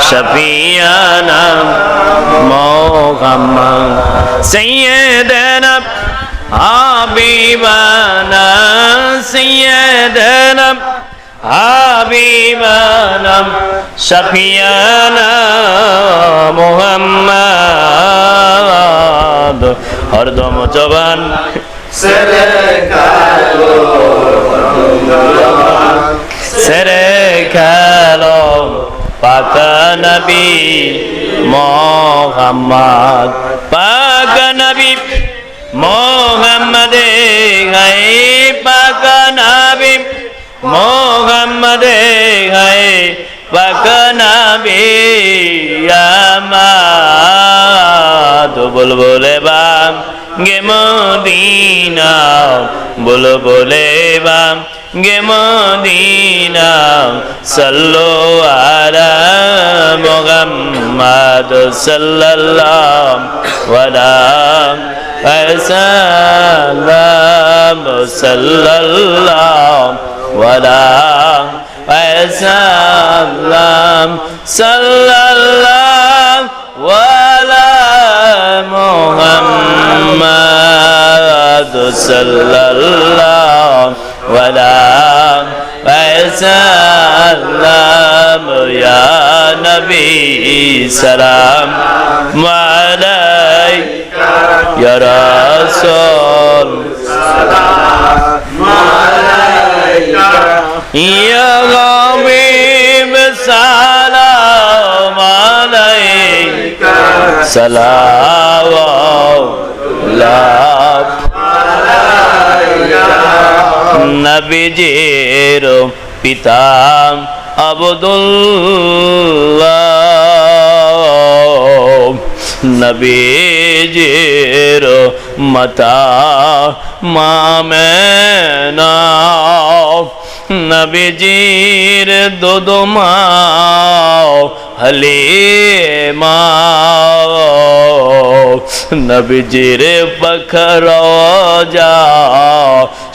شفيعنا محمد سيدنا حبيبنا سيدنا حبيبنا شفيعنا محمد হরদম জবান সেরে খেলো পাক নবী মোহাম্মদ, পাক নবী মোহাম্মদ গাই পাক নবী মোহাম্মদ গাই পাক নবী আমাদ বল বলে বাম। গে মদিনা বল, বলে বাম গে মদিনা সাল্লো আলা মুহাম্মদ সাল্লাল্লাহু আলা সাল্লাম সাল্লাল্লাহু আলা সাল্লাম সাল্লাল্লাহু محمد صلى الله ولا وسلم. يا نبي سلام عليك. يا رسول سلام عليك. يا غبيب سلام عليك. سلام নবীজির পিতা আবদুল্লাহ। নবীজির মাতা মামেনা। নবীজির দুদমা হলিমা নবীজির পখর যা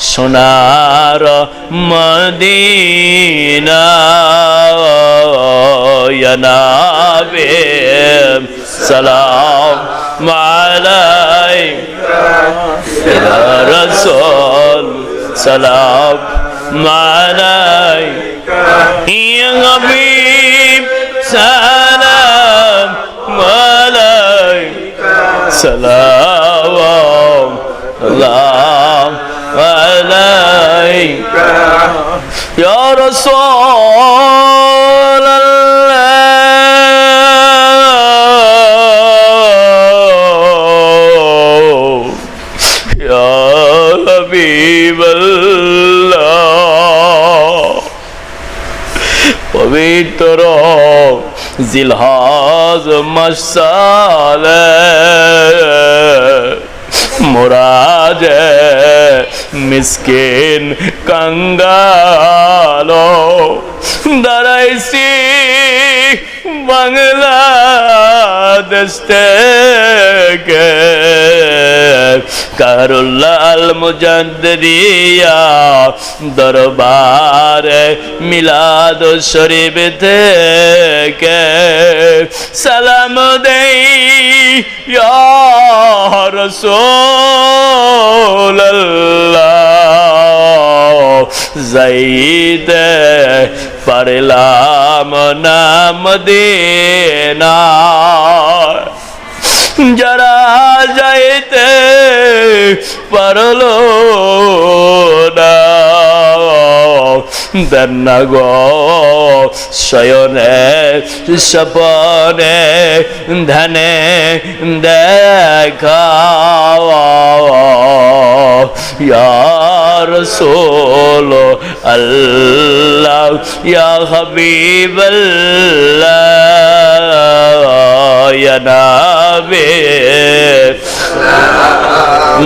সোনার মদিনা নাবে সালাম মালাই রসল সালাম মালাই ইয়া হাবিব والسلام الله عليك يا رسول জিলহাজ মশালে মোরাজে মিসকিন কঙ্গালো দাঁড়াইছি বাংলাদেশ থেকে কারুল্লাল দরবারে মিলাদ শরীফ থেকে সালাম দেই রাসূলুল্লাহ। যাইতে পারলাম না মদিনা যারা যাইতে পারল না গো শয়নে সপনে ধনে দেখা রসোল আল্লাহ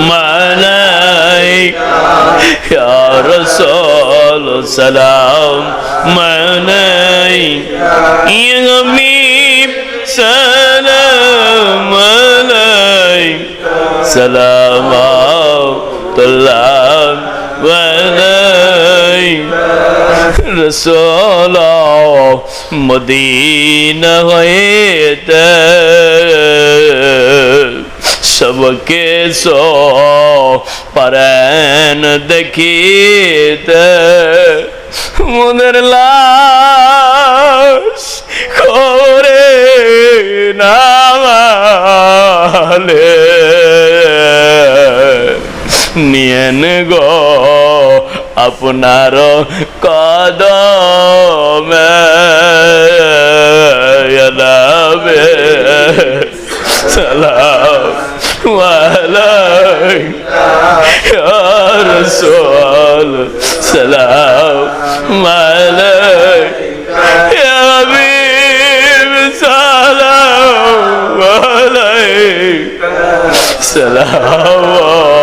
মালাই ইয়া রসোল সালাম মালাই ইয়া হাবিব সালাম সালাম মালাই রসোল মদিনা হইতে সবকে সো পারেন দেখিতে মোদের লাশ করে নামালে নিয়েন গো আপনার কদমে। এলাবে সালাম আলাইকা ইয়া রাসূল, সালাম আলাইকা ইয়া হাবিব, সালাম আলাইকা সালাম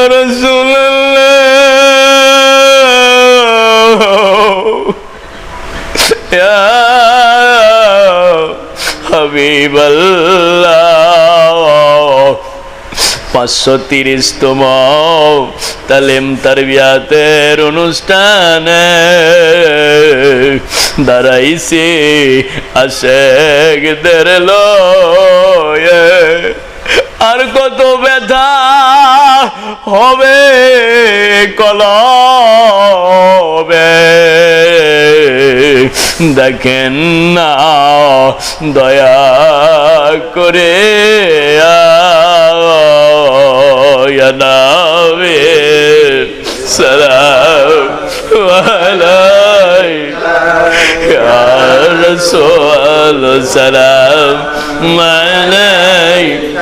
يا رسول الله يا حبيب الله পাঁচশো তিরিশতম তালিম তারবিয়াতের অনুষ্ঠানে দাঁড়াইছে আশেকদের লয়ে আর কত ব্যথা হবে কলবে। দেখেন না দয়া করে আয়ানাবে সালাম রাসূল সালাম আলাইকা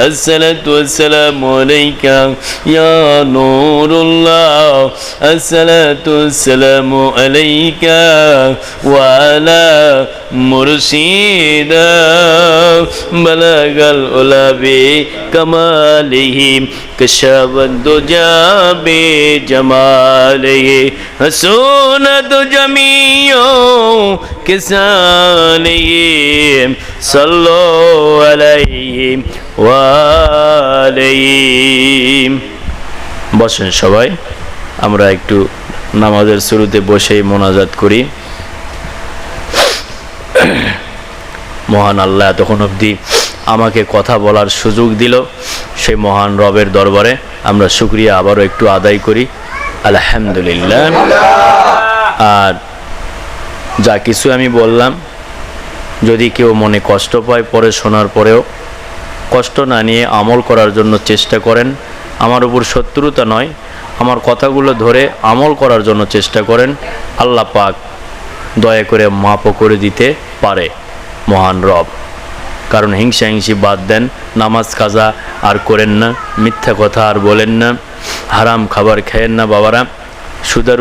الصلاة والسلام عليك يا نور الله. الصلاة والسلام عليك وعلى مرشد. بلغ الأولى بكماله كشف الدجى بجماله. حسنت جميع كسانه صلوا عليه. বসেন সবাই, আমরা একটু নামাজের শুরুতে বসেই মোনাজাত করি। মহান আল্লাহ তখন অবধি আমাকে কথা বলার সুযোগ দিল সেই মহান রবের দরবারে। আমরা শুক্রিয়া আবারও একটু আদায় করি। আলহামদুলিল্লাহ। আর যা কিছু আমি বললাম, যদি কেউ মনে কষ্ট পায় পরে শোনার পরেও কষ্ট না নিয়ে আমল করার জন্য চেষ্টা করেন। আমার উপর শত্রুতা নয়, আমার কথাগুলো ধরে আমল করার জন্য চেষ্টা করেন। আল্লাহ পাক দয়া করে মাপও করে দিতে পারে, মহান রব। কারণ হিংসা হিংসি বাদ দেন, নামাজ, কাজা আর করেন না, মিথ্যা কথা আর বলেন না, হারাম খাবার খেয়েন না বাবারা, সুদার